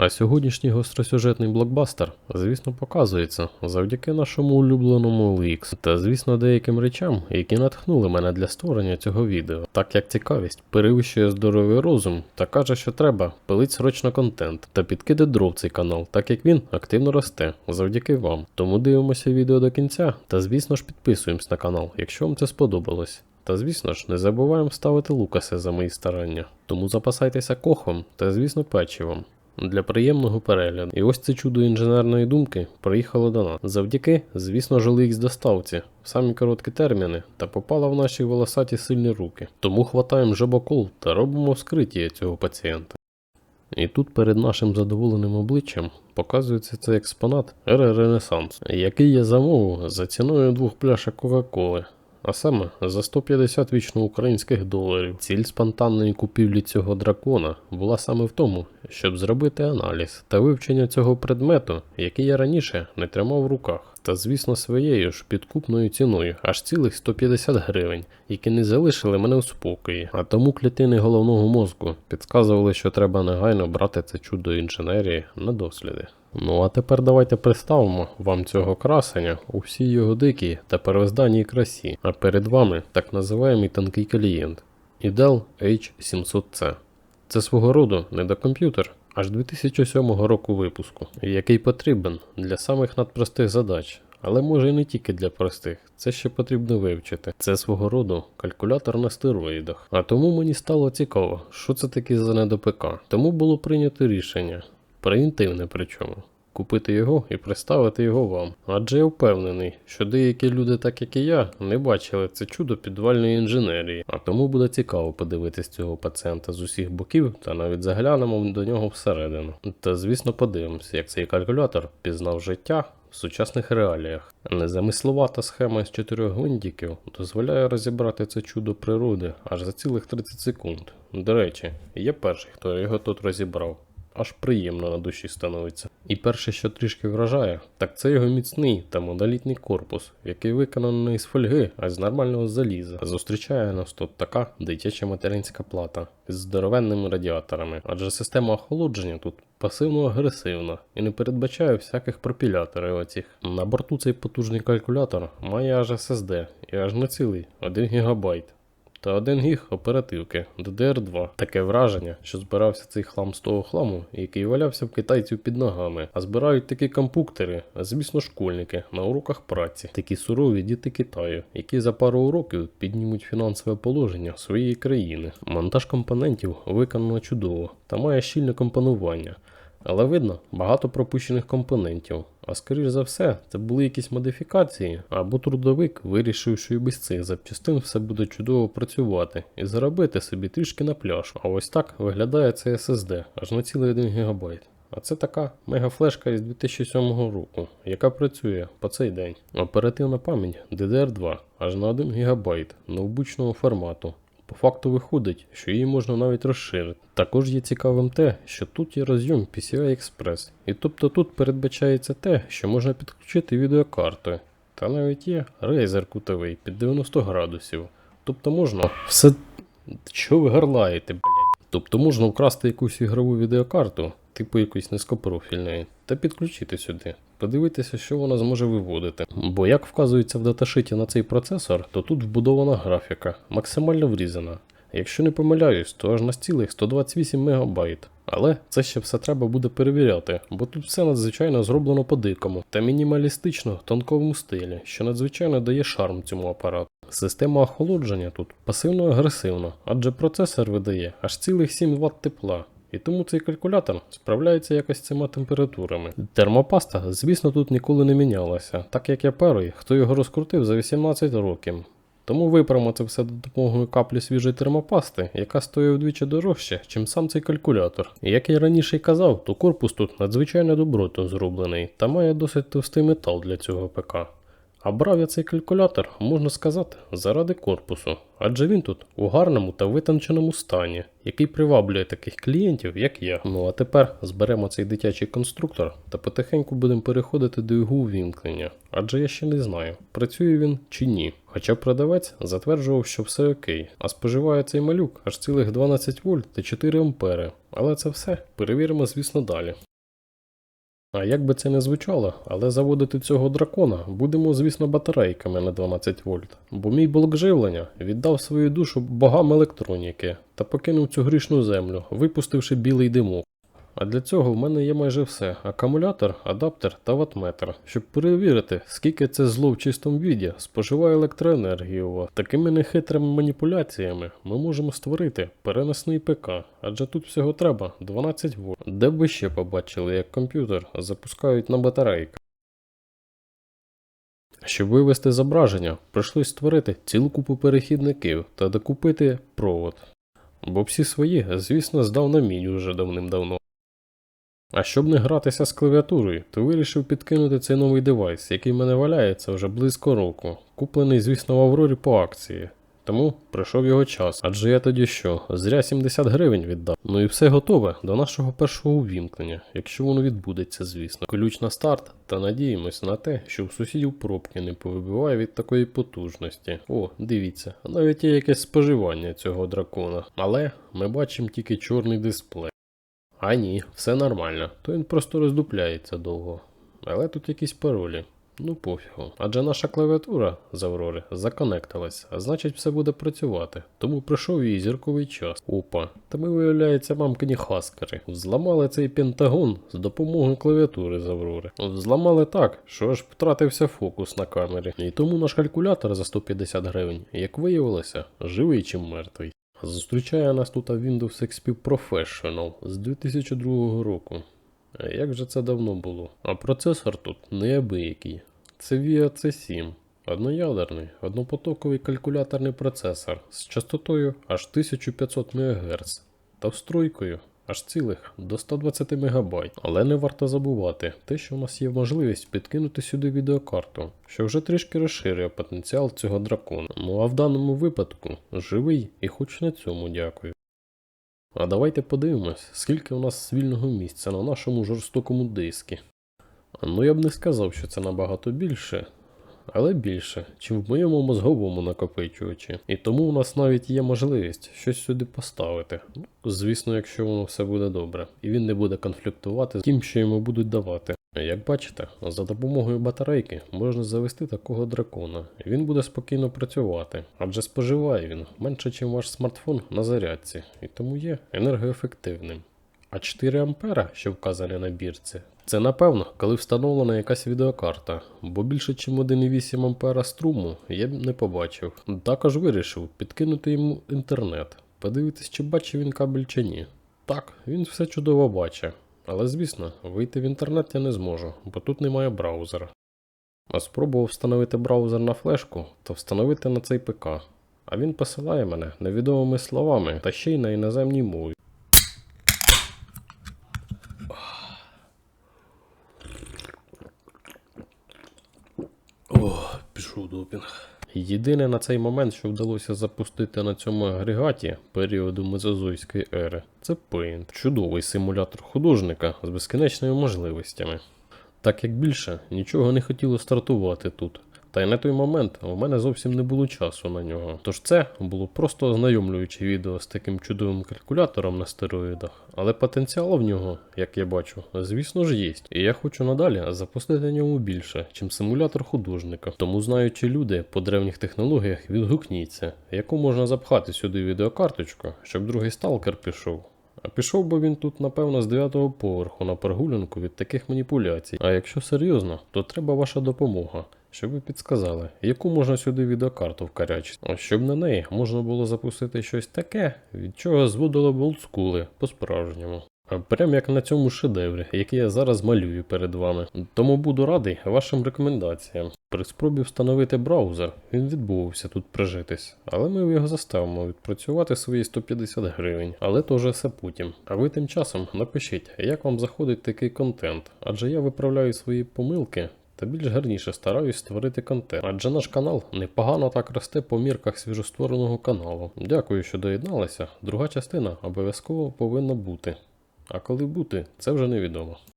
А сьогоднішній гостросюжетний блокбастер, звісно, показується завдяки нашому улюбленому LX та, звісно, деяким речам, які натхнули мене для створення цього відео, так як цікавість перевищує здоровий розум та каже, що треба пилить срочно контент та підкиди дров цей канал, так як він активно росте завдяки вам. Тому дивимося відео до кінця та, звісно ж, підписуємось на канал, якщо вам це сподобалось. Та звісно ж, не забуваємо ставити лукаси за мої старання. Тому запасайтеся кохом та, звісно, печивом. Для приємного перегляду. І ось це чудо інженерної думки приїхало до нас. Завдяки, звісно ж, LX доставці в самі короткі терміни та попала в наші волосаті сильні руки. Тому хватаємо жабокол та робимо вскриття цього пацієнта. І тут перед нашим задоволеним обличчям показується цей експонат ери Ренесанс, який я замовив за ціною двох пляшок Кока-Коли. А саме за 150 вічно українських доларів. Ціль спонтанної купівлі цього дракона була саме в тому, щоб зробити аналіз та вивчення цього предмету, який я раніше не тримав в руках. Та звісно своєю ж підкупною ціною аж цілих 150 гривень, які не залишили мене у спокої. А тому клітини головного мозку підказували, що треба негайно брати це чудо інженерії на досліди. Ну а тепер давайте представимо вам цього красення у всій його дикій та первозданній красі, а перед вами так називаємий тонкий клієнт Idel H700C. Це свого роду недокомп'ютер аж 2007 року випуску, який потрібен для самих надпростих задач. Але може і не тільки для простих, це ще потрібно вивчити. Це свого роду калькулятор на стероїдах. А тому мені стало цікаво, що це таке за недопк. Тому було прийнято рішення, превентивне причому, купити його і представити його вам. Адже я впевнений, що деякі люди, так як і я, не бачили це чудо підвальної інженерії, а тому буде цікаво подивитись цього пацієнта з усіх боків та навіть заглянемо до нього всередину. Та звісно подивимося, як цей калькулятор пізнав життя. В сучасних реаліях незамисловата схема з чотирьох гвинтиків дозволяє розібрати це чудо природи аж за цілих 30 секунд. До речі, я перший, хто його тут розібрав. Аж приємно на душі становиться. І перше, що трішки вражає, так це його міцний та монолітний корпус, який виконаний не з фольги, а з нормального заліза. Зустрічає нас тут така дитяча материнська плата з здоровенними радіаторами, адже система охолодження тут пасивно-агресивна і не передбачає всяких пропіляторів оцих. На борту цей потужний калькулятор має аж SSD і аж на цілий 1 ГБ та 1 гіг оперативки DDR2. Таке враження, що збирався цей хлам з того хламу, який валявся в китайців під ногами, а збирають такі компуктери, звісно школьники на уроках праці, такі сурові діти Китаю, які за пару уроків піднімуть фінансове положення своєї країни. Монтаж компонентів виконано чудово та має щільне компонування. Але видно багато пропущених компонентів. А скоріш за все, це були якісь модифікації, або трудовик вирішив, що і без цих запчастин все буде чудово працювати і заробити собі трішки на пляшку. А ось так виглядає цей SSD аж на цілий 1 ГБ. А це така мегафлешка із 2007 року, яка працює по цей день. Оперативна пам'ять DDR2 аж на 1 ГБ ноутбучного формату. По факту виходить, що її можна навіть розширити. Також є цікавим те, що тут є розйом PCI Express, і тобто тут передбачається те, що можна підключити відеокарту. Та навіть є Razer кутовий під 90 градусів. Тобто можна все. Що ви гарлаєте, блядь? Тобто можна вкрасти якусь ігрову відеокарту, типу якоїсь низькопрофільної, та підключити сюди, подивитися, що вона зможе виводити. Бо як вказується в даташиті на цей процесор, то тут вбудована графіка, максимально врізана. Якщо не помиляюсь, то аж на цілих 128 МБ. Але це ще все треба буде перевіряти, бо тут все надзвичайно зроблено по-дикому та мінімалістично тонковому стилі, що надзвичайно дає шарм цьому апарату. Система охолодження тут пасивно-агресивна, адже процесор видає аж цілих 7 Вт тепла. І тому цей калькулятор справляється якось з цими температурами. Термопаста, звісно, тут ніколи не мінялася, так як я перший, хто його розкрутив за 18 років. Тому виправимо це все за допомогою каплі свіжої термопасти, яка стоїть вдвічі дорожче, чим сам цей калькулятор. Як я раніше й казав, то корпус тут надзвичайно добротно зроблений та має досить товстий метал для цього ПК. А брав я цей калькулятор, можна сказати, заради корпусу, адже він тут у гарному та витонченому стані, який приваблює таких клієнтів, як я. Ну а тепер зберемо цей дитячий конструктор та потихеньку будемо переходити до його увімкнення, адже я ще не знаю, працює він чи ні. Хоча продавець затверджував, що все окей, а споживає цей малюк аж цілих 12 вольт та 4 ампери. Але це все перевіримо, звісно, далі. А як би це не звучало, але заводити цього дракона будемо, звісно, батарейками на 12 вольт. Бо мій блок живлення віддав свою душу богам електроніки та покинув цю грішну землю, випустивши білий димок. А для цього в мене є майже все: акумулятор, адаптер та ватметр, щоб перевірити, скільки це зло в чистому віді споживає електроенергію. Такими нехитрими маніпуляціями ми можемо створити переносний ПК, адже тут всього треба 12 вольт. Де б ви ще побачили, як комп'ютер запускають на батарейках. Щоб вивести зображення, прийшлось створити цілу купу перехідників та докупити провод. Бо всі свої, звісно, здав на мінь уже давним-давно. А щоб не гратися з клавіатурою, то вирішив підкинути цей новий девайс, який мене валяється вже близько року, куплений, звісно, в Аврорі по акції. Тому прийшов його час, адже я тоді що, зря 70 гривень віддав. Ну і все готове до нашого першого увімкнення, якщо воно відбудеться, звісно. Ключ на старт та надіємось на те, що в сусідів пробки не повибиває від такої потужності. О, дивіться, навіть є якесь споживання цього дракона. Але ми бачимо тільки чорний дисплей. А ні, все нормально, то він просто роздупляється довго. Але тут якісь паролі. Ну пофігу. Адже наша клавіатура з Аврори законектилась, а значить все буде працювати. Тому прийшов її зірковий час. Опа. Та ми, виявляється, мамкині хаскери. Взламали цей пентагон з допомогою клавіатури з Аврори. Взламали так, що аж втратився фокус на камері. І тому наш калькулятор за 150 гривень, як виявилося, живий чи мертвий. Зустрічає нас тут Windows XP Professional з 2002 року. Як же це давно було? А процесор тут неабиякий. Це VIA C7. Одноядерний, однопотоковий калькуляторний процесор з частотою аж 1500 МГц та встройкою аж цілих до 120 МБ. Але не варто забувати те, що у нас є можливість підкинути сюди відеокарту, що вже трішки розширює потенціал цього дракона. Ну а в даному випадку живий і хоч на цьому дякую. А давайте подивимось, скільки у нас вільного місця на нашому жорстокому дискі. Ну я б не сказав, що це набагато більше, але більше, чим в моєму мозговому накопичувачі. І тому у нас навіть є можливість щось сюди поставити. Ну, Звісно, якщо воно все буде добре, і він не буде конфліктувати з тим, що йому будуть давати. Як бачите, за допомогою батарейки можна завести такого дракона, він буде спокійно працювати, адже споживає він менше, ніж ваш смартфон на зарядці, і тому є енергоефективним. А 4 ампера, що вказані на бірці, це напевно, коли встановлена якась відеокарта, бо більше, ніж 1,8 ампера струму я б не побачив. Також вирішив підкинути йому інтернет, подивитись, чи бачив він кабель чи ні. Так, він все чудово бачить. Але звісно, вийти в інтернет я не зможу, бо тут немає браузера. А спробував встановити браузер на флешку, то встановити на цей ПК. А він посилає мене невідомими словами та ще й на іноземній мові. О, пішов допінг. Єдине на цей момент, що вдалося запустити на цьому агрегаті періоду мезозойської ери, це Paint. Чудовий симулятор художника з безкінечними можливостями. Так як більше нічого не хотіло стартувати тут. Та й на той момент у мене зовсім не було часу на нього. Тож це було просто ознайомлююче відео з таким чудовим калькулятором на стероїдах, але потенціал в нього, як я бачу, звісно ж є. І я хочу надалі запустити ньому більше, чим симулятор художника. Тому знаючи люди по древніх технологіях, відгукніться, яку можна запхати сюди відеокарточку, щоб другий сталкер пішов. А пішов би він тут, напевно, з 9-го поверху на прогулянку від таких маніпуляцій. А якщо серйозно, то треба ваша допомога, щоб ви підсказали, яку можна сюди відеокарту вкарячити, А щоб на неї можна було запустити щось таке, від чого зводило б олдскули по-справжньому. А Прям як на цьому шедеврі, який я зараз малюю перед вами. Тому буду радий вашим рекомендаціям. При спробі встановити браузер, він відмовився тут прижитись, але ми його заставимо відпрацювати свої 150 гривень, але то вже все потім. А ви тим часом напишіть, як вам заходить такий контент, адже я виправляю свої помилки та більш гарніше стараюсь створити контент. Адже наш канал непогано так росте по мірках свіжоствореного каналу. Дякую, що доєдналися. Друга частина обов'язково повинна бути. А коли бути, це вже невідомо.